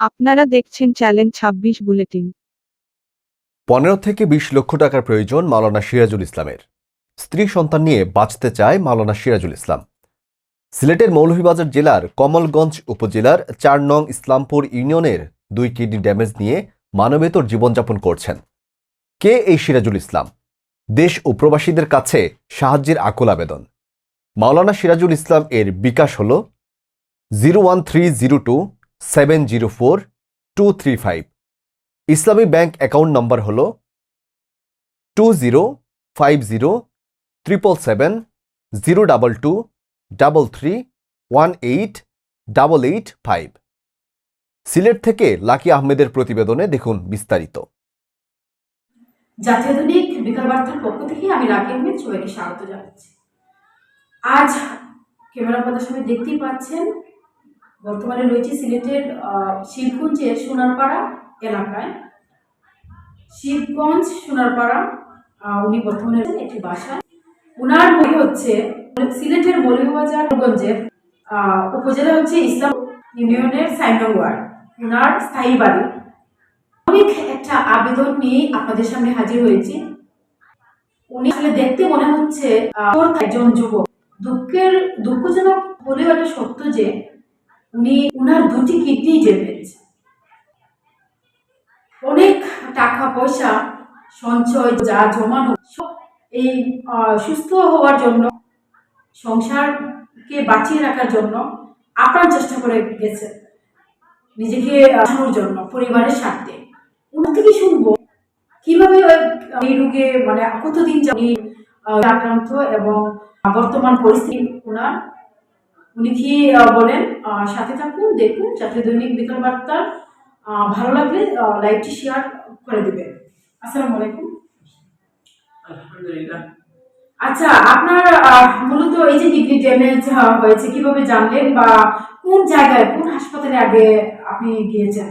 আপনারা দেখছেন চ্যালেঞ্জ ছাব্বিশ বুলেটিন। পনেরো থেকে বিশ লক্ষ টাকার প্রয়োজন মাওলানা সিরাজুল ইসলামের। স্ত্রী সন্তান নিয়ে বাঁচতে চায় মাওলানা সিরাজুল ইসলাম। সিলেটের মৌলভীবাজার জেলার কমলগঞ্জ উপজেলার চার নং ইসলামপুর ইউনিয়নের দুই কিডনি ড্যামেজ নিয়ে মানবেতর জীবনযাপন করছেন। কে এই সিরাজুল ইসলাম? দেশ ও প্রবাসীদের কাছে সাহায্যের আকুল আবেদন। মাওলানা সিরাজুল ইসলাম এর বিকাশ হল zero one three zero two seven zero four two three five Islami Bank account number হল two zero five zero triple seven zero double two double three one eight double eight five Sylhet থেকে লাকি আহমেদের প্রতিবেদনে দেখুন বিস্তারিত। জাতীয় দৈনিক বিকাল বার্তার পক্ষ থেকে আমি রাকি আহমেদ সবাইকে স্বাগত জানাচ্ছি। আজ ক্যামেরা পর্দার সামনে দেখতেই পাচ্ছেন বর্তমানে রয়েছে সিলেটের শিবগঞ্জের সোনারপাড়া এলাকায়। শিবগঞ্জ সোনারপাড়া উনি বর্তমানে একটি বাসায় ওনার বই হচ্ছে সিলেটের মৌলভীবাজার গঞ্জের আহ, উপজেলা হচ্ছে ইসলাম ইউনিয়নের সাইনং ওয়ার্ড। ওনার স্থায়ী বাড়ি। অনেক একটা আবেদন নিয়ে আপনাদের সামনে হাজির হয়েছি। উনি আসলে দেখতে মনে হচ্ছে একজন যুবক। দুঃখের দুঃখজনক হলেও একটা সত্য যে উনি উনার দুটি কিডনি ড্যামেজ অনেক টাকা পয়সা সঞ্চয় যা জমানো এই সুস্থ হওয়ার জন্য, সংসারকে বাঁচিয়ে রাখার জন্য আপ্রাণ চেষ্টা করে গেছে। নিজেকে বাঁচানোর জন্য, পরিবারের স্বার্থে। ওনার থেকে শুনব, কীভাবে এই রোগে মানে কতদিন উনি আক্রান্ত এবং বর্তমান পরিস্থিতি ওনার উনি কি বলেন সাথে থাকুন দেখুন জাতীয় দৈনিক বিকাল বার্তা ভালো লাগলে আহ, লাইভটি শেয়ার করে দেবেন। আসসালামু আলাইকুম। আলহামদুলিল্লাহ। আচ্ছা আপনার মূলত এই যে কিডনি ড্যামেজ হয়েছে কীভাবে জানলেন বা কোন জায়গায় কোন হাসপাতালে আগে আপনি গিয়েছেন?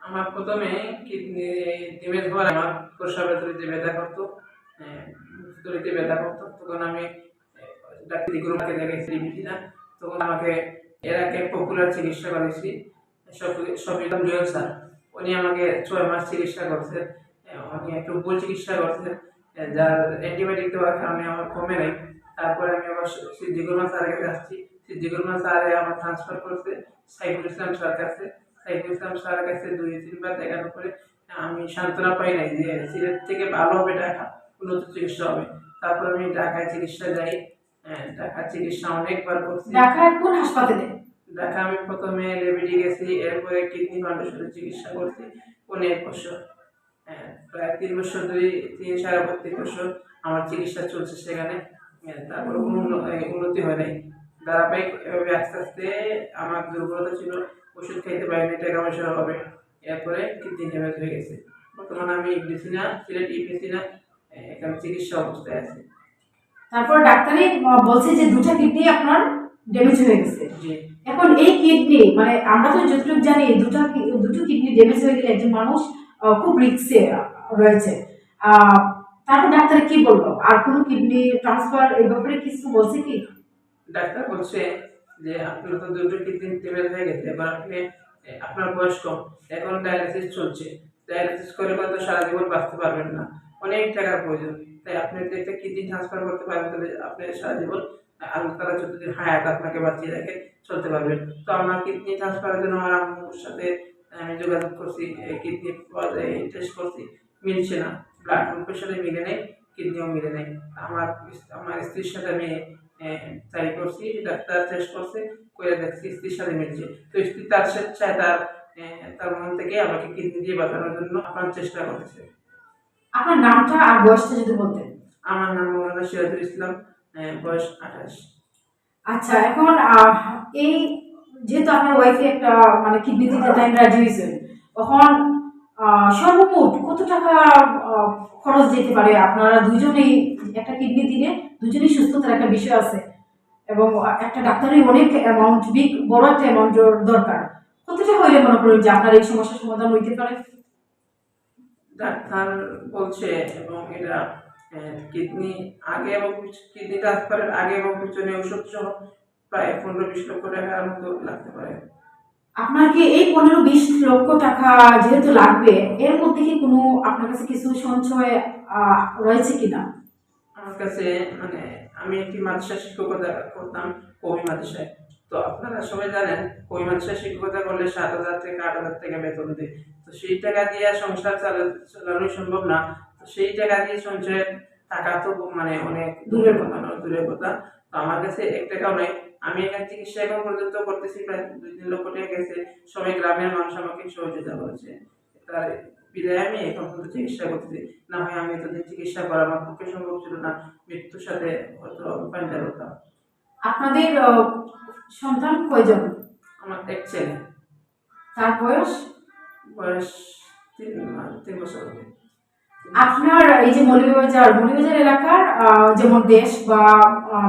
আমার প্রথমে কিডনি ড্যামেজ হওয়ার আমার প্রস্রাবের তলিতে ব্যথা করতো তলিতে ব্যথা করতো তখন আমি ডাক্তারি গুরুমাকে দেখেছি না তখন আমাকে, এর আগে পপুলার চিকিৎসা করেছি সফিদম লিওন স্যার। উনি আমাকে ছয় মাস চিকিৎসা করছেন উনি একটু ভুল চিকিৎসা করছেন যার অ্যান্টিবায়োটিক দেওয়ার কারণে আমার কমে নাই। তারপরে আমি আবার সিদ্দিকুরমা স্যারের কাছে আসছি। সিদ্দিকুরমা স্যারে আমার ট্রান্সফার করছে সাইফুল ইসলাম স্যার কাছে। সাইফুল ইসলাম স্যারের কাছে দুই, তিনবার দেখানোর পরে আমি সান্ত্বনা পাই নাই যে সিলেট থেকে ভালো হবে ঢাকা, উন্নত চিকিৎসা হবে। তারপর আমি ঢাকায় চিকিৎসা যাই। ঢাকা চিকিৎসা অনেকবার করছি। ঢাকায় কোন হাসপাতালে? ঢাকা আমি প্রথমে লেবিডি গেছি এরপরে কিডনি ফাউন্ডেশনে চিকিৎসা করছি অনেক বছর। হ্যাঁ, প্রায় তিন বছর দুই তিন সাড়ে তিন বছর আমার চিকিৎসা চলছে সেখানে। হ্যাঁ, তারপরে কোনো উন্ন- উন্নতি হয় নাই। ধারাবাহিক এভাবে আস্তে আস্তে আমার দুর্বলতা ছিল ওষুধ খাইতে পারিনি টাকা পয়সার অভাবে। এরপরে কিডনি ড্যামেজ হয়ে গেছে। বর্তমানে আমি ইপিসি না সিলেট ইপিসি না এখানে চিকিৎসা অবস্থায় আছি। তারপর ডাক্তারই বলছে যে দুটো কিডনি আপনার ড্যামেজ হয়ে গেছে। এখন এই কিডনি মানে আমরা তো যতটুকু জানি দুটো দুটো কিডনি ড্যামেজ হয়ে গেলে একজন মানুষ খুব রিক্সে রয়েছে। তারপর ডাক্তার কি বলল? আর কোনো কিডনি ট্রান্সফার এই ব্যাপারে কিছু বলছে কি? ডাক্তার বলছে যে আপনার তো দুটো কিডনি ড্যামেজ হয়ে গেছে এবার আপনি আপনার বয়স কম এখন ডায়ালিসিস চলছে। ডায়ালিসিস করে তো সারা জীবন বাঁচতে পারবেন না। অনেক টাকার প্রয়োজন। তাই আপনি একটা কিডনি ট্রান্সফার করতে পারেন তাহলে আপনি সারা জীবন আল্লাহ তালা যতদিন হায়াত আপনাকে বাঁচিয়ে রাখে চলতে পারবেন। তো আমার কিডনি ট্রান্সফারের জন্য আমার আম্মুর সাথে আমি যোগাযোগ করছি কিডনি টেস্ট করছি, মিলছে না। ব্লাড সাথে মিলে নেই, কিডনিও মিলে নেই। আমার আমার স্ত্রীর সাথে আমি ট্রাই করছি, ডাক্তার টেস্ট করছে, করে দেখছি, স্ত্রীর সাথে মিলছে। তো স্ত্রী তার স্বেচ্ছায় তার তার মন থেকে আমাকে কিডনি দিয়ে বাঁচানোর জন্য আপনার চেষ্টা করতেছে। আপনার নামটা আর বয়সটা যদি বলতেন। আমার নাম মৌলানা সিরাজুল ইসলাম বয়স আঠাশ। আচ্ছা এখন এই যেহেতু আপনার ওয়াইফে একটা মানে কিডনি দিতে টাইম রাজি হয়েছে তখন সর্বমোট কত টাকা খরচ যেতে পারে? আপনারা দুজনেই একটা কিডনি দিলে দুজনেই সুস্থতার একটা বিষয় আছে এবং একটা ডাক্তারের অনেক অ্যামাউন্ট বিগ বড় একটা অ্যামাউন্ট দরকার। কতটা হইলে মনে করেন যে আপনার এই সমস্যার সমাধান হইতে পারে? ডাক্তার বলছে এবং এটা কিডনি আগে এবং কিডনি ট্রান্সফারের আগে এবং পিছনে ওষুধ সহ প্রায় পনেরো বিশ লক্ষ টাকার মতো লাগতে পারে। আপনার কি এই পনেরো বিশ লক্ষ টাকা যেহেতু লাগবে এর মধ্যে কি কোনো আপনার কাছে কিছু সঞ্চয় রয়েছে কিনা? আমার কাছে মানে আমি একটি মাদ্রাসা শিক্ষকতা করতাম কবি মাদ্রাসায়। তো আপনারা সবাই জানেন কবি মাদ্রাসায় শিক্ষকতা করলে সাত হাজার থেকে আট হাজার টাকা বেতন দেয়। তো সেই টাকা দিয়ে সংসার চালা- চালানো সম্ভব না। তো সেই টাকা দিয়ে সঞ্চয়ের টাকা তো মানে অনেক দূরের কথা নয় দূরের কথা। তো আমার কাছে এক টাকাও নেই। আমি এখানে চিকিৎসা এখন পর্যন্ত করতেছি প্রায় দুই তিন লক্ষ টাকা গেছে। সবাই গ্রামের মানুষ আমাকে সহযোগিতা করেছে। তার বিদায় আমি এখন পর্যন্ত চিকিৎসা করতেছি। না হয় আমি এতদিন চিকিৎসা করা আমার পক্ষে সম্ভব ছিল না। মৃত্যুর সাথে হয়তো পাঞ্জাব হতাম আপনাদের সন্তান কয়জন? আমার এক ছেলে। তার বয়স? বয়স তিন তিন বছর হবে। আপনার এই যে মৌলভীবাজার মৌলভীবাজার এলাকার যেমন দেশ বা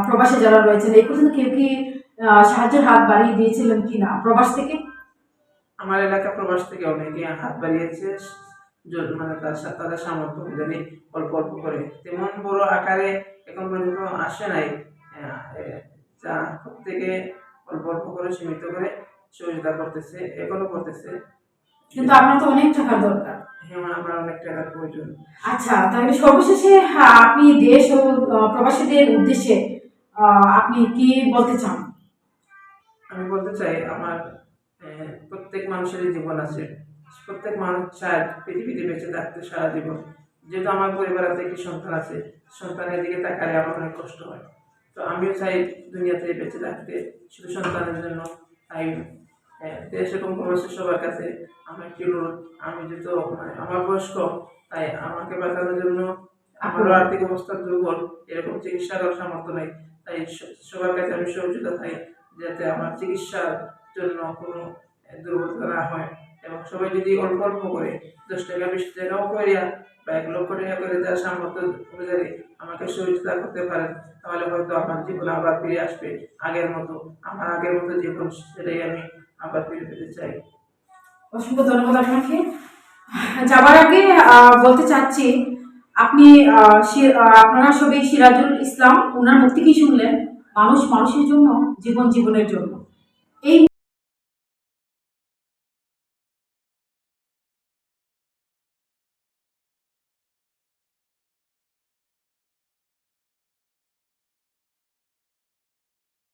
প্রবাসে যারা রয়েছেন এই পর্যন্ত কেউ কি সাহায্যের হাত বাড়িয়ে দিয়েছিলেন কিনা প্রবাস থেকে? আমার এলাকা প্রবাস থেকে অনেকে হাত বাড়িয়েছে মানে তার তাদের সামর্থ্য অনুযায়ী অল্প অল্প করে। তেমন বড় আকারে এখন পর্যন্ত আসে নাই। যা প্রত্যেকে অল্প অল্প করে সীমিত করে সহযোগিতা করতেছে এখনও করতেছে। কিন্তু আপনার তো অনেক টাকার দরকার। হ্যাঁ আমার অনেক টাকার প্রয়োজন। আচ্ছা তাহলে সর্বশেষে আপনি দেশ ও প্রবাসীদের উদ্দেশ্যে আপনি কি বলতে চান? আমি বলতে চাই আমার প্রত্যেক মানুষেরই জীবন আছে। প্রত্যেক মানুষ চায় পৃথিবীতে বেঁচে থাকতে সারা জীবন। যেহেতু আমার পরিবারে একটি সন্তান আছে সন্তানের দিকে তাকালে আমার অনেক কষ্ট হয়। তো আমিও চাই দুনিয়াতে বেঁচে থাকতে শুধু সন্তানের জন্য তাই আহ, দেশ এবং প্রবাসী সবার কাছে? আমার একটি অনুরোধ? আমি যেহেতু মানে আমার বয়স কম তাই আমাকে বাঁচানোর জন্য আমারও আর্থিক অবস্থা দুর্বল এরকম চিকিৎসা করার সামর্থ্য নেই। তাই সবার কাছে আমি সহযোগিতা চাই যাতে আমার চিকিৎসার জন্য কোনো দুর্বলতা না হয়। এবং সবাই যদি অল্প অল্প করে দশ টাকা বিশ টাকাও করিয়া বা এক লক্ষ টাকা করে যার সামর্থ্য অনুযায়ী আমাকে সহযোগিতা করতে পারেন তাহলে হয়তো আমার জীবন আবার ফিরে আসবে আগের মতো। আমার আগের মতো জীবন সেটাই আমি আবার ফিরে পেতে চাই। অসংখ্য ধন্যবাদ আপনাকে। যাবার আগে বলতে চাচ্ছি, আপনি আপনারা সবাই সিরাজুল ইসলাম ওনার মুক্তি কি শুনলেন? মানুষ মানুষের জন্য, জীবন জীবনের জন্য। এই